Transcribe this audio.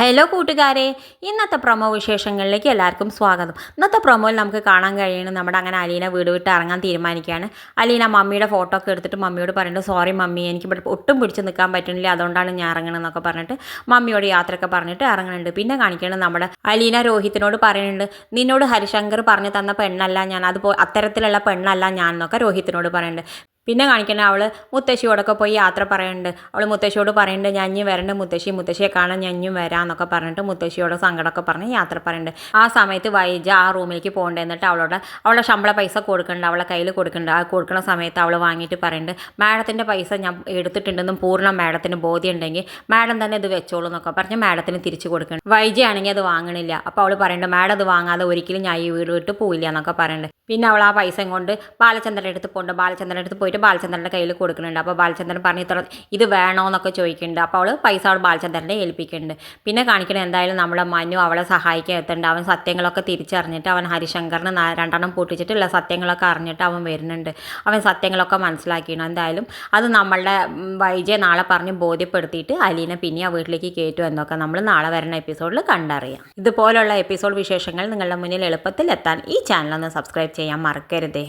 Hello കൂട്ടുകാരെ. ഇന്നത്തെ promo വിശേഷങ്ങളിലേക്ക് എല്ലാവർക്കും സ്വാഗതം. ഇന്നത്തെ പ്രൊമോയിൽ നമുക്ക് കാണാൻ കഴിയുന്നത് നമ്മുടെ അങ്ങനെ അലീന വീട് വിട്ട് ഇറങ്ങാൻ തീരുമാനിക്കുകയാണ്. അലീന മമ്മിയുടെ ഫോട്ടോ ഒക്കെ എടുത്തിട്ട് മമ്മിയോട് പറയുന്നത് സോറി മമ്മി എനിക്ക് ഒട്ടും പിടിച്ച് നിൽക്കാൻ പറ്റുന്നില്ല അതുകൊണ്ടാണ് ഞാൻ ഇറങ്ങണമെന്നൊക്കെ പറഞ്ഞിട്ട് മമ്മിയോട് യാത്രയൊക്കെ പറഞ്ഞിട്ട് ഇറങ്ങുന്നുണ്ട് പിന്നെ കാണിക്കുന്നത് നമ്മുടെ അലീന രോഹിത്തിനോട് പറയുന്നുണ്ട് നിന്നോട് ഹരിശങ്കർ പറഞ്ഞു തന്ന പെണ്ണല്ല ഞാൻ അതുപോ അത്തരത്തിലുള്ള പെണ്ണല്ല ഞാൻ എന്നൊക്കെ രോഹിത്തിനോട് പറയുന്നുണ്ട്. പിന്നെ കാണിക്കണേ അവൾ മുത്തശ്ശിയോടൊക്കെ പോയി യാത്ര പറയുന്നുണ്ട് അവൾ മുത്തശ്ശിയോട് പറയുന്നുണ്ട് ഇനി വരണ്ട മുത്തശ്ശി മുത്തശ്ശിയെ കാണാൻ ഞഞ്ഞും വരാം വരാമെന്നൊക്കെ പറഞ്ഞിട്ട് മുത്തശ്ശിയോട് സങ്കടമൊക്കെ പറഞ്ഞ് യാത്ര പറയുന്നുണ്ട് ആ സമയത്ത് വൈജ ആ റൂമിലേക്ക് പോകേണ്ടത് എന്നിട്ട് അവളോട് അവളുടെ ശമ്പള പൈസ കൊടുക്കുന്നുണ്ട് അവളെ കയ്യിൽ കൊടുക്കുന്നുണ്ട് ആ കൊടുക്കുന്ന സമയത്ത് അവൾ വാങ്ങിയിട്ട് പറയുന്നുണ്ട് മാഡത്തിന്റെ പൈസ ഞാൻ എടുത്തിട്ടുണ്ടെന്നും പൂർണ മാഡത്തിന് ബോധ്യം ഉണ്ടെങ്കിൽ മാഡം തന്നെ ഇത് വെച്ചോളൂ എന്നൊക്കെ പറഞ്ഞ് മാഡത്തിന് തിരിച്ചു കൊടുക്കണം. വൈജയാണെങ്കിൽ അത് വാങ്ങണില്ല. അപ്പോൾ അവൾ പറയുന്നുണ്ട് മാഡം അത് വാങ്ങാതെ ഒരിക്കലും ഞാൻ ഈ വീട് വിട്ട് പോയില്ല എന്നൊക്കെ പറയുന്നുണ്ട് പിന്നെ അവൾ ആ പൈസ കൊണ്ട് ബാലചന്ദ്രന്റെ അടുത്ത് പോകേണ്ട ബാലചന്ദ്രന്റെ അടുത്ത് പോയിട്ട് ബാലചന്ദ്രന്റെ കയ്യിൽ കൊടുക്കുന്നുണ്ട്. അപ്പോൾ ബാലചന്ദ്രൻ പറഞ്ഞ് ഇത്ര ഇത് വേണോ എന്നൊക്കെ ചോദിക്കുന്നുണ്ട്. അപ്പോൾ അവൾ പൈസ അവൾ ബാലചന്ദ്രനെ ഏൽപ്പിക്കുന്നുണ്ട്. പിന്നെ കാണിക്കണം എന്തായാലും നമ്മുടെ മനു അവളെ സഹായിക്കാൻ എത്തുന്നുണ്ട് അവൻ സത്യങ്ങളൊക്കെ തിരിച്ചറിഞ്ഞിട്ട് അവൻ ഹരിശങ്കറിന് രണ്ടെണ്ണം പൊട്ടിച്ചിട്ടുള്ള സത്യങ്ങളൊക്കെ അറിഞ്ഞിട്ട് അവൻ വരുന്നുണ്ട്. അവൻ സത്യങ്ങളൊക്കെ മനസ്സിലാക്കിയാണ് എന്തായാലും അത് നമ്മളുടെ വൈജയെ നാളെ പറഞ്ഞ് ബോധ്യപ്പെടുത്തിയിട്ട് അലീനെ പിന്നെ ആ വീട്ടിലേക്ക് കയറ്റും എന്നൊക്കെ നമ്മൾ നാളെ വരുന്ന എപ്പിസോഡിൽ കണ്ടറിയാം. ഇതുപോലുള്ള എപ്പിസോഡ് വിശേഷങ്ങൾ നിങ്ങളുടെ മുന്നിൽ എളുപ്പത്തിൽ എത്താൻ ഈ ചാനൽ ഒന്ന് സബ്സ്ക്രൈബ് ചെയ്യാൻ മറക്കരുതേ.